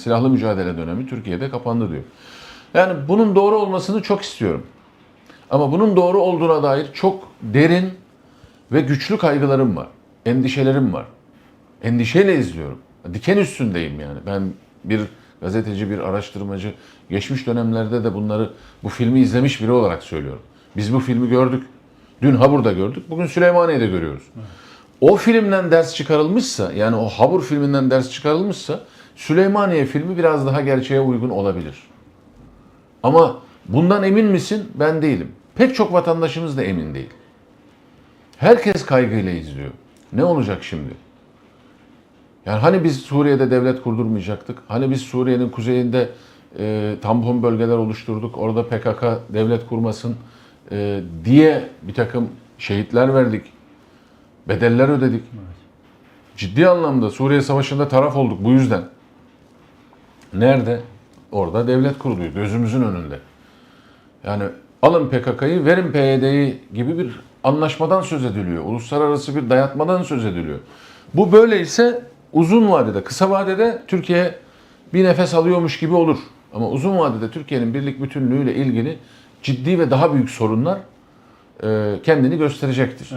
Silahlı mücadele dönemi Türkiye'de kapandı diyor. Yani bunun doğru olmasını çok istiyorum. Ama bunun doğru olduğuna dair çok derin ve güçlü kaygılarım var. Endişelerim var. Endişeyle izliyorum. Diken üstündeyim yani. Ben bir gazeteci, bir araştırmacı, geçmiş dönemlerde de bunları, bu filmi izlemiş biri olarak söylüyorum. Biz bu filmi gördük. Dün Habur'da gördük, bugün Süleymaniye'de görüyoruz. O filmden ders çıkarılmışsa, yani o Habur filminden ders çıkarılmışsa, Süleymaniye filmi biraz daha gerçeğe uygun olabilir. Ama bundan emin misin? Ben değilim. Pek çok vatandaşımız da emin değil. Herkes kaygıyla izliyor. Ne olacak şimdi? Yani hani biz Suriye'de devlet kurdurmayacaktık? Hani biz Suriye'nin kuzeyinde e, tampon bölgeler oluşturduk, orada PKK devlet kurmasın e, diye bir takım şehitler verdik, bedeller ödedik. Ciddi anlamda Suriye Savaşı'nda taraf olduk bu yüzden. Nerede? Orada devlet kuruluyor, gözümüzün önünde. Yani alın PKK'yı, verin PYD'yi gibi bir anlaşmadan söz ediliyor. Uluslararası bir dayatmadan söz ediliyor. Bu böyleyse uzun vadede, kısa vadede Türkiye bir nefes alıyormuş gibi olur. Ama uzun vadede Türkiye'nin birlik bütünlüğüyle ilgili ciddi ve daha büyük sorunlar kendini gösterecektir.